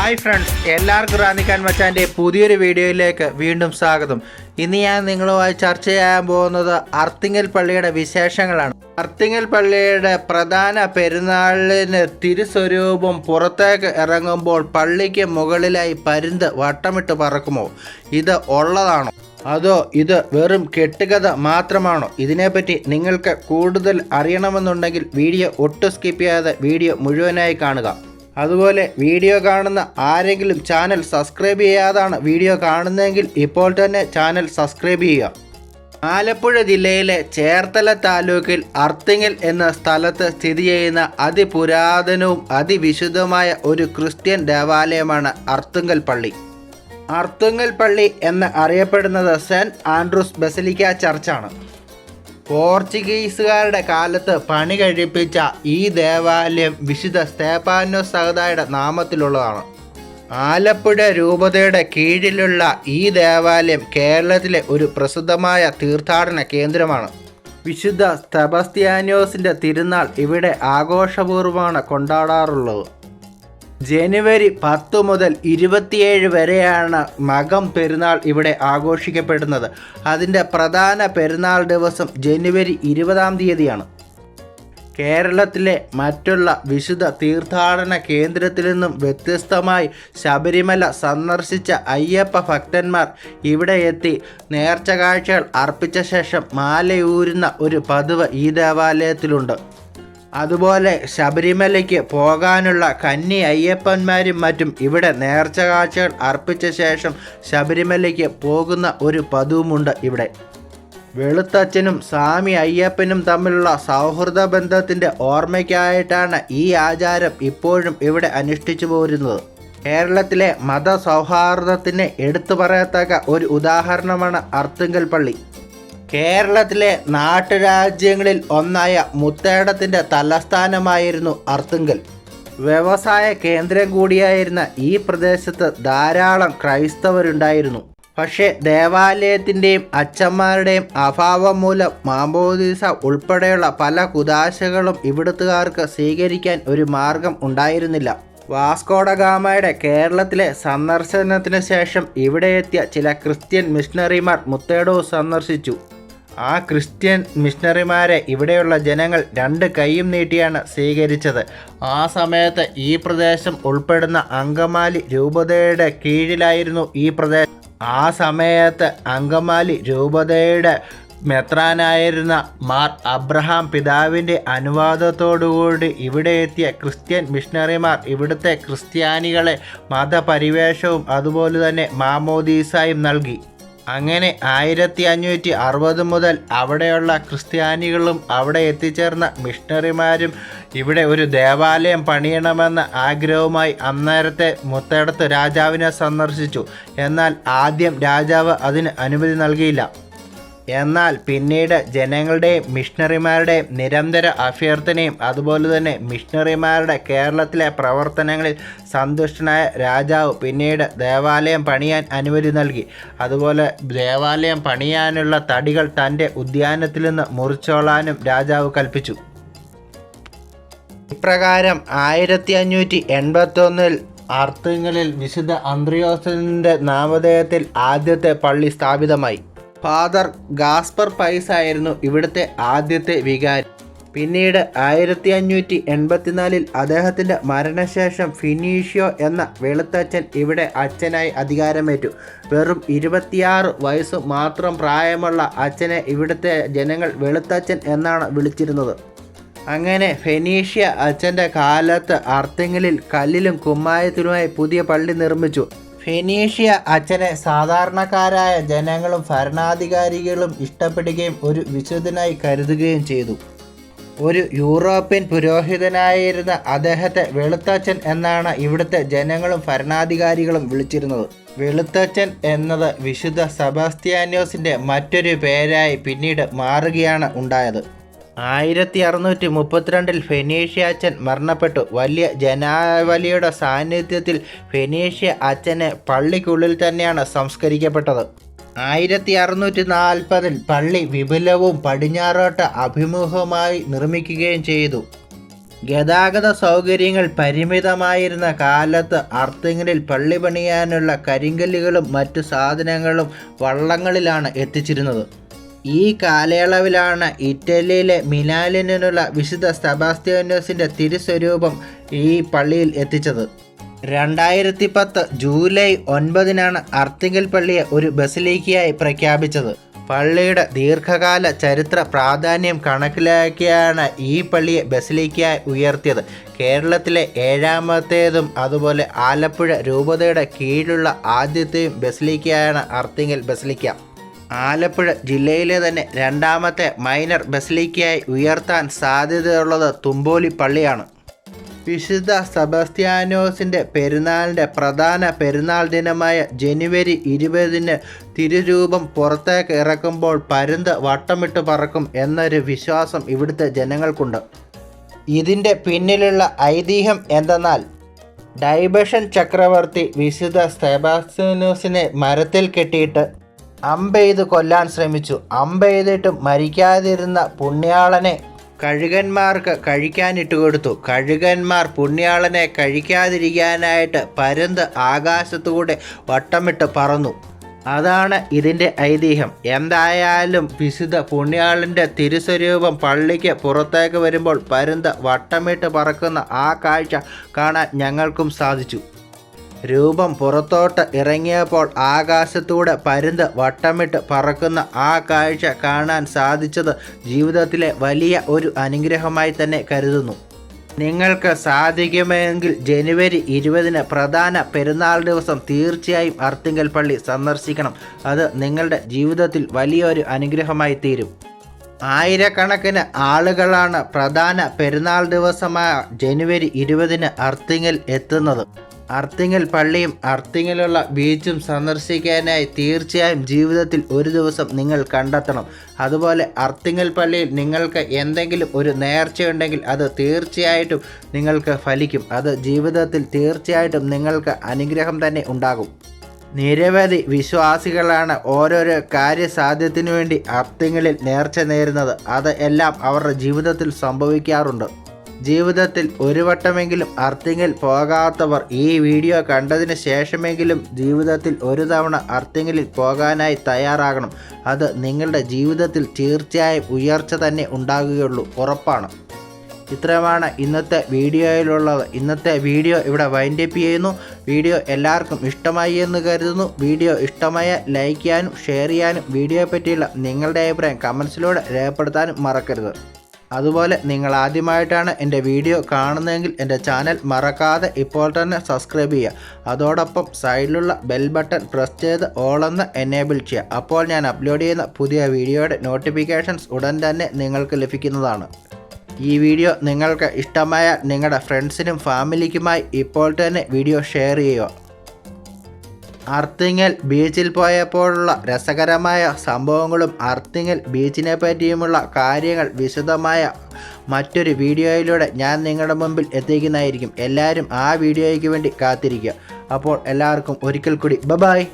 Hi friends എല്ലാവർക്കും റാന്നിക്കാൻ മച്ചാന്റെ പുതിയൊരു വീഡിയോയിലേക്ക് വീണ്ടും സ്വാഗതം. ഇന്ന് ഞാൻ നിങ്ങളുമായി ചർച്ച ചെയ്യാൻ പോകുന്നത് അർത്തിങ്ങൽ പള്ളിയുടെ വിശേഷങ്ങളാണ്. അർത്തിങ്ങൽ പള്ളിയുടെ പ്രധാന പെരുന്നാളിന് തിരുസ്വരൂപം പുറത്തേക്ക് ഇറങ്ങുമ്പോൾ പള്ളിക്ക് മുകളിലായി പരുന്ത് വട്ടമിട്ട് പറക്കുമോ? ഇത് ഉള്ളതാണോ? അതോ ഇത് വെറും കെട്ടുകഥ മാത്രമാണോ? ഇതിനെപ്പറ്റി നിങ്ങൾക്ക് കൂടുതൽ അറിയണമെന്നുണ്ടെങ്കിൽ വീഡിയോ ഒട്ടും സ്കിപ്പ് ചെയ്യാതെ വീഡിയോ മുഴുവനായി കാണുക. അതുപോലെ വീഡിയോ കാണുന്ന ആരെങ്കിലും ചാനൽ സബ്സ്ക്രൈബ് ചെയ്യാതാണ് വീഡിയോ കാണുന്നതെങ്കിൽ ഇപ്പോൾ തന്നെ ചാനൽ സബ്സ്ക്രൈബ് ചെയ്യുക. ആലപ്പുഴ ജില്ലയിലെ ചേർത്തല താലൂക്കിൽ അർത്തിങ്ങൽ എന്ന സ്ഥലത്ത് സ്ഥിതി ചെയ്യുന്ന അതിപുരാതനവും അതിവിശുദ്ധമായ ഒരു ക്രിസ്ത്യൻ ദേവാലയമാണ് അർത്തുങ്കൽ പള്ളി. അർത്തുങ്കൽ പള്ളി എന്ന് അറിയപ്പെടുന്നത് സെന്റ് ആൻഡ്രൂസ് ബസലിക്ക ചർച്ചാണ്. പോർച്ചുഗീസുകാരുടെ കാലത്ത് പണി കഴിപ്പിച്ച ഈ ദേവാലയം വിശുദ്ധ സ്തേപ്പാനോസ് സഹതായുടെ നാമത്തിലുള്ളതാണ്. ആലപ്പുഴ രൂപതയുടെ കീഴിലുള്ള ഈ ദേവാലയം കേരളത്തിലെ ഒരു പ്രസിദ്ധമായ തീർത്ഥാടന കേന്ദ്രമാണ്. വിശുദ്ധ സ്തബസ്ത്യാനോസിന്റെ തിരുനാൾ ഇവിടെ ആഘോഷപൂർവമാണ് കൊണ്ടാടാറുള്ളത്. ജനുവരി പത്ത് മുതൽ ഇരുപത്തിയേഴ് വരെയാണ് മകം പെരുന്നാൾ ഇവിടെ ആഘോഷിക്കപ്പെടുന്നത്. അതിന്റെ പ്രധാന പെരുന്നാൾ ദിവസം ജനുവരി ഇരുപതാം തീയതിയാണ്. കേരളത്തിലെ മറ്റുള്ള വിശുദ്ധ തീർത്ഥാടന കേന്ദ്രത്തിൽ നിന്നും വ്യത്യസ്തമായി ശബരിമല സന്ദർശിച്ച അയ്യപ്പ ഭക്തന്മാർ ഇവിടെ എത്തി നേർച്ച കാഴ്ചകൾ അർപ്പിച്ച ശേഷം മാലയൂരുന്ന ഒരു പതിവ് ഈ ദേവാലയത്തിലുണ്ട്. അതുപോലെ ശബരിമലയ്ക്ക് പോകാനുള്ള കന്നി അയ്യപ്പന്മാരും മറ്റും ഇവിടെ നേർച്ച കാഴ്ചകൾ അർപ്പിച്ച ശേഷം ശബരിമലയ്ക്ക് പോകുന്ന ഒരു പതിവുമുണ്ട് ഇവിടെ. വെളുത്തച്ഛനും സ്വാമി അയ്യപ്പനും തമ്മിലുള്ള സൗഹൃദ ബന്ധത്തിന്റെ ഓർമ്മയ്ക്കായിട്ടാണ് ഈ ആചാരം ഇപ്പോഴും ഇവിടെ അനുഷ്ഠിച്ചു പോരുന്നത്. കേരളത്തിലെ മതസൗഹാർദ്ദത്തിന് എടുത്തു പറയത്തക്ക ഒരു ഉദാഹരണമാണ് അർത്തുങ്കൽ പള്ളി. കേരളത്തിലെ നാട്ടുരാജ്യങ്ങളിൽ ഒന്നായ മുത്തേടത്തിന്റെ തലസ്ഥാനമായിരുന്നു അർത്തുങ്കൽ. വ്യവസായ കേന്ദ്രം കൂടിയായിരുന്ന ഈ പ്രദേശത്ത് ധാരാളം ക്രൈസ്തവരുണ്ടായിരുന്നു. പക്ഷേ ദേവാലയത്തിന്റെയും അച്ഛന്മാരുടെയും അഭാവം മൂലം മാമ്പോദീസ ഉൾപ്പെടെയുള്ള പല കുദാശകളും ഇവിടുത്തുകാർക്ക് സ്വീകരിക്കാൻ ഒരു മാർഗം ഉണ്ടായിരുന്നില്ല. വാസ്കോഡഗാമയുടെ കേരളത്തിലെ സന്ദർശനത്തിന് ശേഷം ഇവിടെ എത്തിയ ചില ക്രിസ്ത്യൻ മിഷണറിമാർ മുത്തേടോ സന്ദർശിച്ചു. ആ ക്രിസ്ത്യൻ മിഷണറിമാരെ ഇവിടെയുള്ള ജനങ്ങൾ രണ്ട് കൈയും നീട്ടിയാണ് സ്വീകരിച്ചത്. ആ സമയത്ത് ഈ പ്രദേശം ഉൾപ്പെടുന്ന അങ്കമാലി രൂപതയുടെ കീഴിലായിരുന്നു ഈ പ്രദേശം. ആ സമയത്ത് അങ്കമാലി രൂപതയുടെ മെത്രാനായിരുന്ന മാർ അബ്രഹാം പിതാവിന്റെ അനുവാദത്തോടുകൂടി ഇവിടെ എത്തിയ ക്രിസ്ത്യൻ മിഷണറിമാർ ഇവിടുത്തെ ക്രിസ്ത്യാനികളെ മതപരിവേഷവും അതുപോലെ തന്നെ മാമോദീസായും നൽകി. അങ്ങനെ ആയിരത്തി അഞ്ഞൂറ്റി അറുപത് മുതൽ അവിടെയുള്ള ക്രിസ്ത്യാനികളും അവിടെ എത്തിച്ചേർന്ന മിഷണറിമാരും ഇവിടെ ഒരു ദേവാലയം പണിയണമെന്ന ആഗ്രഹവുമായി അന്നേരത്തെ മുത്തേടത്ത് രാജാവിനെ സന്ദർശിച്ചു. എന്നാൽ ആദ്യം രാജാവ് അതിന് അനുമതി നൽകിയില്ല. എന്നാൽ പിന്നീട് ജനങ്ങളുടെയും മിഷണറിമാരുടെ നിരന്തര അഭ്യർത്ഥനയും അതുപോലെ തന്നെ മിഷണറിമാരുടെ കേരളത്തിലെ പ്രവർത്തനങ്ങളിൽ സന്തുഷ്ടനായ രാജാവ് പിന്നീട് ദേവാലയം പണിയാൻ അനുമതി നൽകി. അതുപോലെ ദേവാലയം പണിയാനുള്ള തടികൾ തന്റെ ഉദ്യാനത്തിൽ നിന്ന് മുറിച്ചോളാനും രാജാവ് കൽപ്പിച്ചു. ഇപ്രകാരം ആയിരത്തി അഞ്ഞൂറ്റി എൺപത്തൊന്നിൽ അർത്ഥങ്ങളിൽ വിശുദ്ധ അന്ത്രിയോസിന്റെ നാമധേയത്തിൽ ആദ്യത്തെ പള്ളി സ്ഥാപിതമായി. ഫാദർ ഗാസ്പർ പൈസ് ആയിരുന്നു ഇവിടുത്തെ ആദ്യത്തെ വികാരി. പിന്നീട് ആയിരത്തി അഞ്ഞൂറ്റി എൺപത്തിനാലിൽ അദ്ദേഹത്തിന്റെ മരണശേഷം ഫിനീഷ്യോ എന്ന വെളുത്തച്ഛൻ ഇവിടെ അച്ഛനായി അധികാരമേറ്റു. വെറും ഇരുപത്തിയാറ് വയസ്സ് മാത്രം പ്രായമുള്ള അച്ഛനെ ഇവിടുത്തെ ജനങ്ങൾ വെളുത്തച്ഛൻ എന്നാണ് വിളിച്ചിരുന്നത്. അങ്ങനെ ഫെനീഷ്യ അച്ഛന്റെ കാലത്ത് അർത്ഥങ്ങളിൽ കല്ലിലും കുമ്മായത്തിലുമായി പുതിയ പള്ളി നിർമ്മിച്ചു. ഫെനീഷ്യ അച്ഛനെ സാധാരണക്കാരായ ജനങ്ങളും ഭരണാധികാരികളും ഇഷ്ടപ്പെടുകയും ഒരു വിശുദ്ധനായി കരുതുകയും ചെയ്തു. ഒരു യൂറോപ്യൻ പുരോഹിതനായിരുന്ന അദ്ദേഹത്തെ വെളുത്തച്ഛൻ എന്നാണ് ഇവിടുത്തെ ജനങ്ങളും ഭരണാധികാരികളും വിളിച്ചിരുന്നത്. വെളുത്തച്ഛൻ എന്നത് വിശുദ്ധ സെബാസ്ത്യാനോസിന്റെ മറ്റൊരു പേരായി പിന്നീട് മാറുകയാണ് ഉണ്ടായത്. ആയിരത്തി അറുന്നൂറ്റി മുപ്പത്തിരണ്ടിൽ ഫെനീഷ്യ അച്ഛൻ മരണപ്പെട്ടു. വലിയ ജനാവലിയുടെ സാന്നിധ്യത്തിൽ ഫെനീഷ്യ അച്ഛനെ പള്ളിക്കുള്ളിൽ തന്നെയാണ് സംസ്കരിക്കപ്പെട്ടത്. ആയിരത്തി അറുന്നൂറ്റി നാൽപ്പതിൽ പള്ളി വിപുലവും പടിഞ്ഞാറോട്ട അഭിമുഖമായി നിർമ്മിക്കുകയും ചെയ്തു. ഗതാഗത സൗകര്യങ്ങൾ പരിമിതമായിരുന്ന കാലത്ത് അർത്തിങ്ങലിൽ പള്ളി പണിയാനുള്ള കരിങ്കല്ലുകളും മറ്റു സാധനങ്ങളും വള്ളങ്ങളിലാണ് എത്തിച്ചിരുന്നത്. ഈ കാലയളവിലാണ് ഇറ്റലിയിലെ മിനാലിനുള്ള വിശുദ്ധ സെബാസ്ത്യാനോസിന്റെ തിരുസ്വരൂപം ഈ പള്ളിയിൽ എത്തിച്ചത്. രണ്ടായിരത്തി പത്ത് ജൂലൈ ഒൻപതിനാണ് അർത്തിങ്കൽ പള്ളിയെ ഒരു ബസിലേക്കിയായി പ്രഖ്യാപിച്ചത്. പള്ളിയുടെ ദീർഘകാല ചരിത്ര പ്രാധാന്യം കണക്കിലാക്കിയാണ് ഈ പള്ളിയെ ബസിലേക്കിയായി ഉയർത്തിയത്. കേരളത്തിലെ ഏഴാമത്തേതും അതുപോലെ ആലപ്പുഴ രൂപതയുടെ കീഴിലുള്ള ആദ്യത്തെയും ബസിലിക്കയാണ് അർത്തിങ്കൽ ബസിലിക്ക. ആലപ്പുഴ ജില്ലയിലെ തന്നെ രണ്ടാമത്തെ മൈനർ ബസിലിക്കയായി ഉയർത്താൻ സാധ്യതയുള്ളത് തുമ്പോലി പള്ളിയാണ് വിശുദ്ധ സെബസ്ത്യാനോസിന്റെ പെരുന്നാളിന്റെ പ്രധാന പെരുന്നാൾ ദിനമായ ജനുവരി ഇരുപതിന് തിരുരൂപം പുറത്തേക്ക് ഇറക്കുമ്പോൾ പരുന്ത് വട്ടമിട്ട് പറക്കും എന്നൊരു വിശ്വാസം ഇവിടുത്തെ ജനങ്ങൾക്കുണ്ട്. ഇതിന്റെ പിന്നിലുള്ള ഐതിഹ്യം എന്തെന്നാൽ ഡൈബഷൻ ചക്രവർത്തി വിശുദ്ധ സെബാസ്ത്യാനോസിനെ മരത്തിൽ കെട്ടിയിട്ട് അമ്പെയ്ത് കൊല്ലാൻ ശ്രമിച്ചു. അമ്പെയ്തിട്ടും മരിക്കാതിരുന്ന പുണ്യാളനെ കഴുകന്മാർക്ക് കഴിക്കാനിട്ട് കൊടുത്തു. കഴുകന്മാർ പുണ്യാളനെ കഴിക്കാതിരിക്കാനായിട്ട് പരുന്ത് ആകാശത്തുകൂടെ വട്ടമിട്ട് പറന്നു. അതാണ് ഇതിന്റെ ഐതിഹ്യം. എന്തായാലും വിശുദ്ധ പുണ്യാളിന്റെ തിരുസ്വരൂപം പള്ളിക്ക് പുറത്തേക്ക് വരുമ്പോൾ പരുന്ത് വട്ടമിട്ട് പറക്കുന്ന ആ കാഴ്ച കാണാൻ ഞങ്ങൾക്കും സാധിച്ചു. രൂപം പുറത്തോട്ട് ഇറങ്ങിയപ്പോൾ ആകാശത്തൂടെ പരുന്ത് വട്ടമിട്ട് പറക്കുന്ന ആ കാഴ്ച കാണാൻ സാധിച്ചത് ജീവിതത്തിലെ വലിയ ഒരു അനുഗ്രഹമായി തന്നെ കരുതുന്നു. നിങ്ങൾക്ക് സാധിക്കുമെങ്കിൽ ജനുവരി ഇരുപതിന് പ്രധാന പെരുന്നാൾ ദിവസം തീർച്ചയായും അർത്തിങ്കൽ പള്ളി സന്ദർശിക്കണം. അത് നിങ്ങളുടെ ജീവിതത്തിൽ വലിയൊരു അനുഗ്രഹമായി തീരും. ആയിരക്കണക്കിന് ആളുകളാണ് പ്രധാന പെരുന്നാൾ ദിവസമായ ജനുവരി ഇരുപതിന് അർത്തിങ്കൽ എത്തുന്നത്. അർത്തിങ്ങൽ പള്ളിയും അർത്തിങ്ങലുള്ള ബീച്ചും സന്ദർശിക്കാനായി തീർച്ചയായും ജീവിതത്തിൽ ഒരു ദിവസം നിങ്ങൾ കണ്ടെത്തണം. അതുപോലെ അർത്തിങ്ങൽ പള്ളിയിൽ നിങ്ങൾക്ക് എന്തെങ്കിലും ഒരു നേർച്ചയുണ്ടെങ്കിൽ അത് തീർച്ചയായിട്ടും നിങ്ങൾക്ക് ഫലിക്കും. അത് ജീവിതത്തിൽ തീർച്ചയായിട്ടും നിങ്ങൾക്ക് അനുഗ്രഹം തന്നെ ഉണ്ടാകും. നിരവധി വിശ്വാസികളാണ് ഓരോരോ കാര്യസാധ്യത്തിനു വേണ്ടി അർത്തിങ്ങളിൽ നേർച്ച നേരുന്നത്. അത് എല്ലാം അവരുടെ ജീവിതത്തിൽ സംഭവിക്കാറുണ്ട്. ജീവിതത്തിൽ ഒരു വട്ടമെങ്കിലും അർത്തിങ്ങിൽ പോകാത്തവർ ഈ വീഡിയോ കണ്ടതിന് ശേഷമെങ്കിലും ജീവിതത്തിൽ ഒരു തവണ അർത്തിങ്ങിൽ പോകാനായി തയ്യാറാകണം. അത് നിങ്ങളുടെ ജീവിതത്തിൽ തീർച്ചയായും ഉയർച്ച തന്നെ ഉണ്ടാകുകയുള്ളൂ. ഉറപ്പാണ്. ഇത്രയുമാണ് ഇന്നത്തെ വീഡിയോയിലുള്ളത്. ഇന്നത്തെ വീഡിയോ ഇവിടെ വൈൻഡപ്പ് ചെയ്യുന്നു. വീഡിയോ എല്ലാവർക്കും ഇഷ്ടമായി എന്ന് കരുതുന്നു. വീഡിയോ ഇഷ്ടമായ ലൈക്ക് ചെയ്യാനും ഷെയർ ചെയ്യാനും വീഡിയോയെ പറ്റിയുള്ള നിങ്ങളുടെ അഭിപ്രായം കമൻസിലൂടെ രേഖപ്പെടുത്താനും മറക്കരുത്. അതുപോലെ നിങ്ങൾ ആദ്യമായിട്ടാണ് എന്റെ വീഡിയോ കാണുന്നതെങ്കിൽ എന്റെ ചാനൽ മറക്കാതെ ഇപ്പോൾ തന്നെ സബ്സ്ക്രൈബ് ചെയ്യുക. അതോടൊപ്പം സൈഡിലുള്ള ബെൽ ബട്ടൺ പ്രസ് ചെയ്ത് ഓൾ എന്ന് എനേബിൾ ചെയ്യുക. അപ്പോൾ ഞാൻ അപ്ലോഡ് ചെയ്യുന്ന പുതിയ വീഡിയോയുടെ നോട്ടിഫിക്കേഷൻസ് ഉടൻ തന്നെ നിങ്ങൾക്ക് ലഭിക്കുന്നതാണ്. ഈ വീഡിയോ നിങ്ങൾക്ക് ഇഷ്ടമായ നിങ്ങളുടെ ഫ്രണ്ട്സിനും ഫാമിലിക്കുമായി ഇപ്പോൾ തന്നെ വീഡിയോ ഷെയർ ചെയ്യുക. അർത്തിങ്ങൽ ബീച്ചിൽ പോയപ്പോഴുള്ള രസകരമായ സംഭവങ്ങളും അർത്തിങ്ങൽ ബീച്ചിനെ പറ്റിയുമുള്ള കാര്യങ്ങൾ വിശദമായ മറ്റൊരു വീഡിയോയിലൂടെ ഞാൻ നിങ്ങളുടെ മുമ്പിൽ എത്തിക്കുന്നതായിരിക്കും. എല്ലാവരും ആ വീഡിയോയ്ക്ക് വേണ്ടി കാത്തിരിക്കുക. അപ്പോൾ എല്ലാവർക്കും ഒരിക്കൽ കൂടി ബ ബായ്